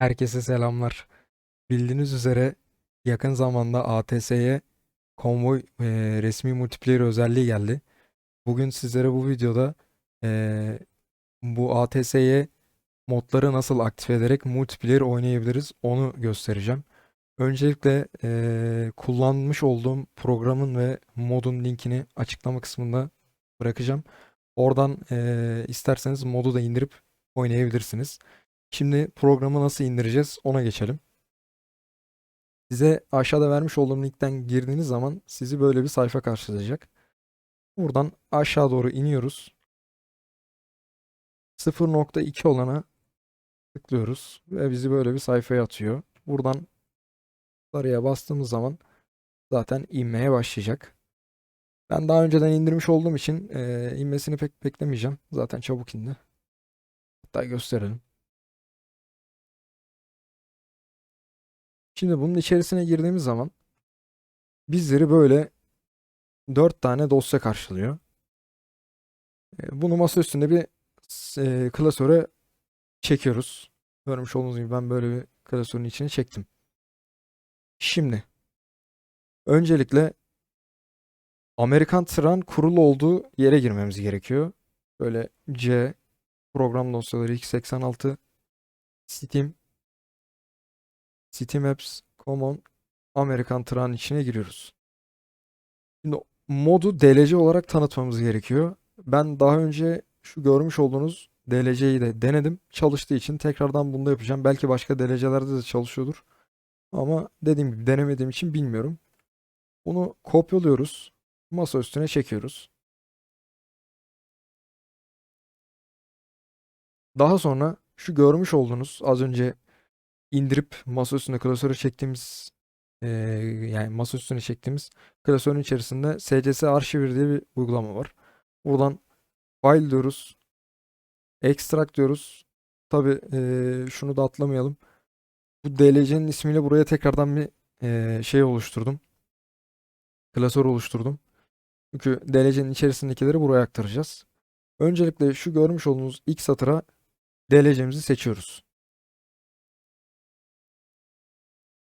Herkese selamlar. Bildiğiniz üzere yakın zamanda ATS'ye konvoy eee, resmi multiplayer özelliği geldi. Bugün sizlere bu videoda eee, bu ATS'ye modları nasıl aktif ederek multiplayer oynayabiliriz onu göstereceğim. Öncelikle eee, kullanmış olduğum programın ve modun linkini açıklama kısmında bırakacağım. Oradan eee, isterseniz modu da indirip oynayabilirsiniz. Şimdi programı nasıl indireceğiz ona geçelim. Size aşağıda vermiş olduğum linkten girdiğiniz zaman sizi böyle bir sayfa karşılayacak. Buradan aşağı doğru iniyoruz. 0.2 olana tıklıyoruz ve bizi böyle bir sayfaya atıyor. Buradan araya bastığımız zaman zaten inmeye başlayacak. Ben daha önceden indirmiş olduğum için eee, inmesini pek beklemeyeceğim. Zaten çabuk indi. Hatta gösterelim. Şimdi bunun içerisine girdiğimiz zaman bizleri böyle 4 tane dosya karşılıyor. E, Bunu masa üstünde bir e, klasöre çekiyoruz. Görmüş olduğunuz gibi ben böyle bir klasörün içine çektim. Şimdi öncelikle Amerikan Tran kurulu olduğu yere girmemiz gerekiyor. Böyle C program dosyaları x86 Steam Steam Apps Common Amerikan Tran içine giriyoruz. Şimdi modu DLC olarak tanıtmamız gerekiyor. Ben daha önce şu görmüş olduğunuz DLC'yi de denedim. Çalıştığı için tekrardan bunu da yapacağım. Belki başka DLC'lerde de çalışıyordur. Ama dediğim gibi denemediğim için bilmiyorum. Bunu kopyalıyoruz. Masa üstüne çekiyoruz. Daha sonra şu görmüş olduğunuz az önce indirip masa üstüne klasöre çektiğimiz eee, yani masa üstüne çektiğimiz klasörün içerisinde SCS Archiver diye bir uygulama var. Buradan file diyoruz. Extract diyoruz. Tabi şunu da atlamayalım. Bu DLC'nin ismiyle buraya tekrardan bir eee, şey oluşturdum. Klasör oluşturdum. Çünkü DLC'nin içerisindekileri buraya aktaracağız. Öncelikle şu görmüş olduğunuz ilk satıra DLC'mizi seçiyoruz.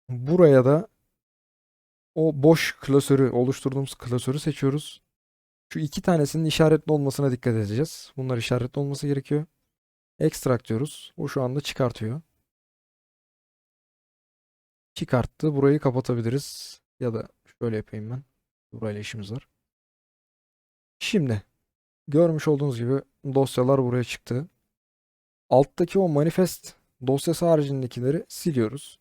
Buraya da o boş klasörü oluşturduğumuz klasörü seçiyoruz. Şu iki tanesinin işaretli olmasına dikkat edeceğiz. Bunlar işaretli olması gerekiyor. Extract diyoruz. O şu anda çıkartıyor. Çıkarttı. Burayı kapatabiliriz. Ya da şöyle yapayım ben. Burayla işimiz var. Şimdi görmüş olduğunuz gibi dosyalar buraya çıktı. Alttaki o manifest dosyası haricindekileri siliyoruz.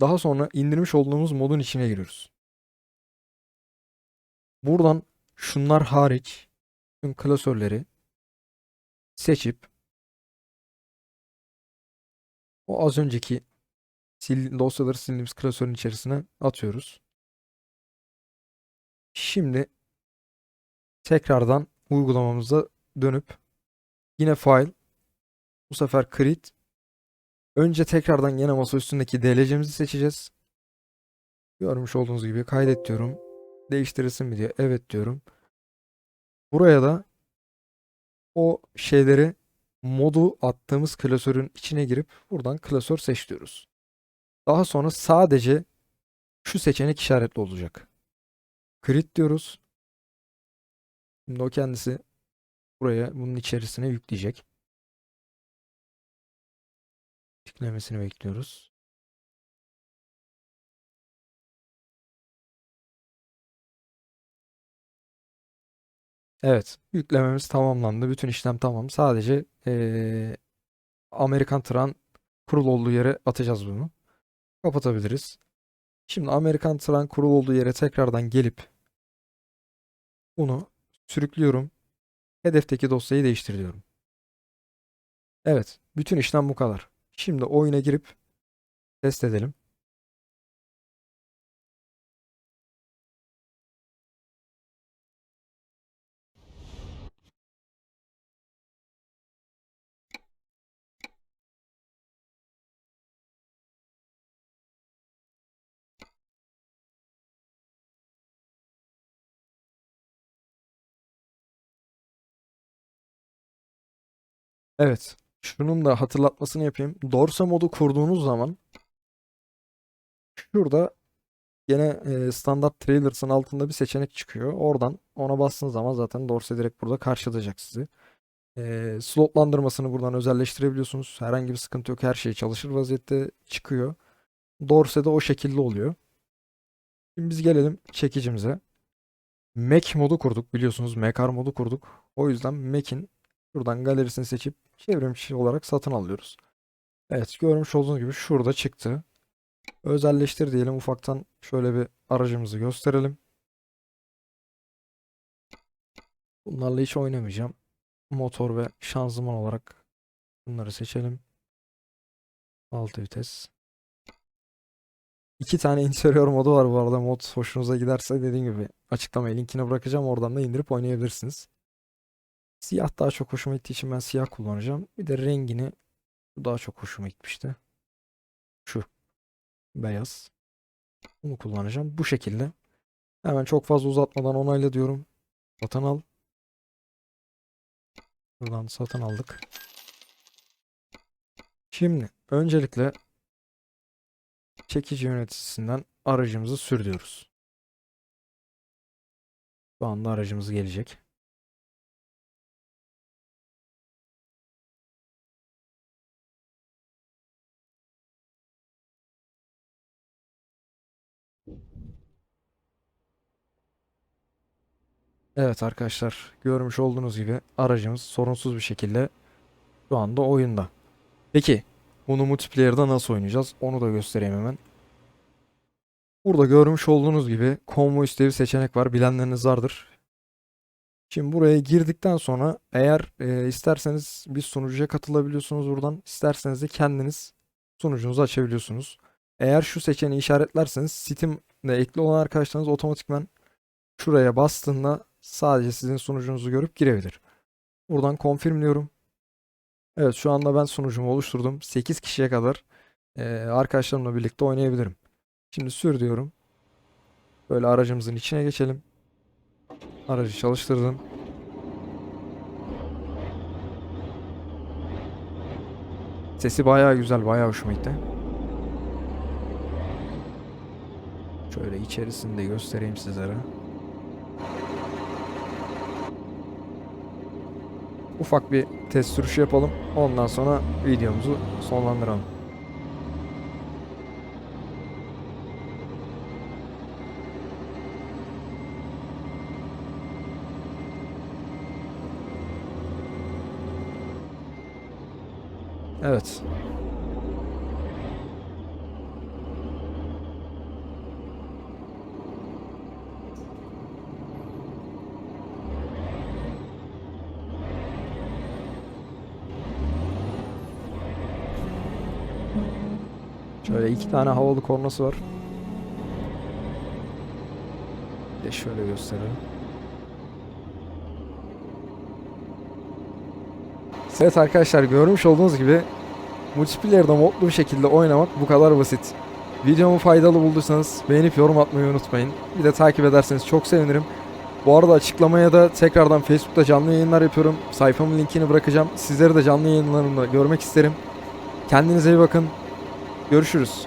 Daha sonra indirmiş olduğumuz modun içine giriyoruz. Buradan şunlar hariç tüm klasörleri seçip o az önceki sil, dosyaları sildiğimiz klasörün içerisine atıyoruz. Şimdi tekrardan uygulamamıza dönüp yine file bu sefer create önce tekrardan yine masa üstündeki DLC'mizi seçeceğiz. Görmüş olduğunuz gibi kaydet diyorum. Değiştirilsin mi diye evet diyorum. Buraya da o şeyleri modu attığımız klasörün içine girip buradan klasör seç diyoruz. Daha sonra sadece şu seçenek işaretli olacak. Create diyoruz. Şimdi o kendisi buraya bunun içerisine yükleyecek. Yüklemesini bekliyoruz. Evet, yüklememiz tamamlandı. Bütün işlem tamam. Sadece eee, Amerikan Tran kurul olduğu yere atacağız bunu. Kapatabiliriz. Şimdi Amerikan Tran kurul olduğu yere tekrardan gelip bunu sürüklüyorum. Hedefteki dosyayı değiştiriyorum. Evet, bütün işlem bu kadar. Şimdi oyuna girip test edelim. Evet, şunun da hatırlatmasını yapayım. Dorsa modu kurduğunuz zaman şurada Yine e, standart trailers'ın altında bir seçenek çıkıyor. Oradan ona bastığınız zaman zaten Dorse direkt burada karşılayacak sizi. E, slotlandırmasını buradan özelleştirebiliyorsunuz. Herhangi bir sıkıntı yok. Her şey çalışır vaziyette çıkıyor. Dorse de o şekilde oluyor. Şimdi biz gelelim çekicimize. Mac modu kurduk. Biliyorsunuz Macar modu kurduk. O yüzden Mac'in buradan galerisini seçip çevrimiçi olarak satın alıyoruz. Evet görmüş olduğunuz gibi şurada çıktı. Özelleştir diyelim ufaktan şöyle bir aracımızı gösterelim. Bunlarla hiç oynamayacağım. Motor ve şanzıman olarak bunları seçelim. 6 vites. İki tane interior modu var bu arada. Mod hoşunuza giderse dediğim gibi açıklamaya linkini bırakacağım. Oradan da indirip oynayabilirsiniz. Siyah daha çok hoşuma gittiği için ben siyah kullanacağım. Bir de rengini bu daha çok hoşuma gitmişti. Şu beyaz. Bunu kullanacağım. Bu şekilde. Hemen çok fazla uzatmadan onayla diyorum. Satın al. Buradan satın aldık. Şimdi öncelikle çekici yöneticisinden aracımızı sür diyoruz. Şu anda aracımız gelecek. Evet arkadaşlar görmüş olduğunuz gibi aracımız sorunsuz bir şekilde şu anda oyunda. Peki bunu multiplayer'da nasıl oynayacağız? Onu da göstereyim hemen. Burada görmüş olduğunuz gibi konvoy diye bir seçenek var. Bilenleriniz vardır. Şimdi buraya girdikten sonra eğer e, isterseniz bir sunucuya katılabiliyorsunuz buradan. İsterseniz de kendiniz sunucunuzu açabiliyorsunuz. Eğer şu seçeneği işaretlerseniz Steam'de ekli olan arkadaşlarınız otomatikman şuraya bastığında sadece sizin sunucunuzu görüp girebilir. Buradan confirm diyorum. Evet şu anda ben sunucumu oluşturdum. 8 kişiye kadar e, arkadaşlarımla birlikte oynayabilirim. Şimdi sür diyorum. Böyle aracımızın içine geçelim. Aracı çalıştırdım. Sesi bayağı güzel, bayağı hoşuma gitti. Şöyle içerisini de göstereyim sizlere. Ufak bir test sürüşü yapalım. Ondan sonra videomuzu sonlandıralım. Evet. Şöyle iki tane havalı kornası var. Bir de şöyle gösterelim. Evet arkadaşlar görmüş olduğunuz gibi multiplayer'da modlu bir şekilde oynamak bu kadar basit. Videomu faydalı bulduysanız beğenip yorum atmayı unutmayın. Bir de takip ederseniz çok sevinirim. Bu arada açıklamaya da tekrardan Facebook'ta canlı yayınlar yapıyorum. Sayfamın linkini bırakacağım. Sizleri de canlı yayınlarımda görmek isterim. Kendinize iyi bakın. Görüşürüz.